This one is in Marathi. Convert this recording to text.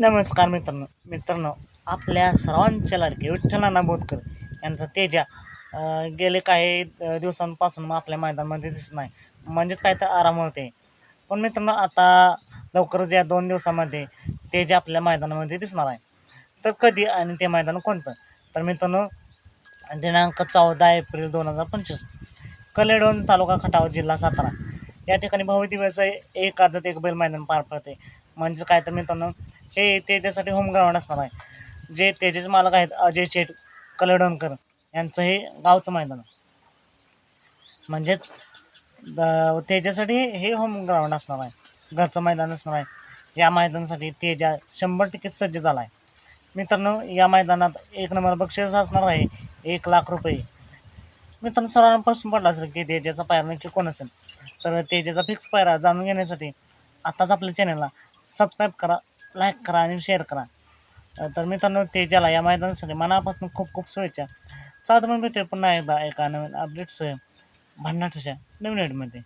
नमस्कार मित्रांनो. मित्रांनो आपल्या सर्वांच्या लाडके विठ्ठलांना बोधकर यांचा तेजा गेले काही दिवसांपासून मग आपल्या मैदानामध्ये दिसत नाही. म्हणजेच काय तर आराम होते. पण मित्रांनो आता लवकरच या दोन दिवसामध्ये तेजा आपल्या मैदानामध्ये दिसणार आहे. तर कधी आणि ते मैदान कोणतं? तर मित्रांनो दिनांक चौदा एप्रिल दोन हजार पंचवीस कलेडोन तालुका खटाव जिल्हा सातारा. या ठिकाणी भव्य दिवस एकादत एक बैल मैदान पार पडते. म्हणजे काय तर मित्रांनो हे तेजासाठी होम ग्राउंड असणार आहे. जे त्याचेच मालक आहेत अजय शेठ कलडणकर यांचं हे गावचं मैदान. म्हणजेच त्याच्यासाठी तेजासाठी हे होम ग्राउंड असणार आहे. घरचं मैदान असणार आहे. या मैदानासाठी तेजा शंभर टक्के सज्ज झाला आहे मित्रांनो या मैदानात एक नंबर बक्षीस असणार आहे. एक लाख रुपये. मित्रांनो सर्वांपासून पडला असेल की तेजाचा पायरा नक्की कोण असेल? तर तेजाचा फिक्स पायरा जाणून घेण्यासाठी आताच आपल्या चॅनलला सबस्क्राईब करा लाईक करा आणि शेअर करा. तर मित्रांनो तेजाला या मैदानासाठी मनापासून खूप खूप शुभेच्छा. चालतं मग भेटूया पुन्हा एकदा एका नवीन अपडेट्स भन्नाटशा नवीन मध्ये.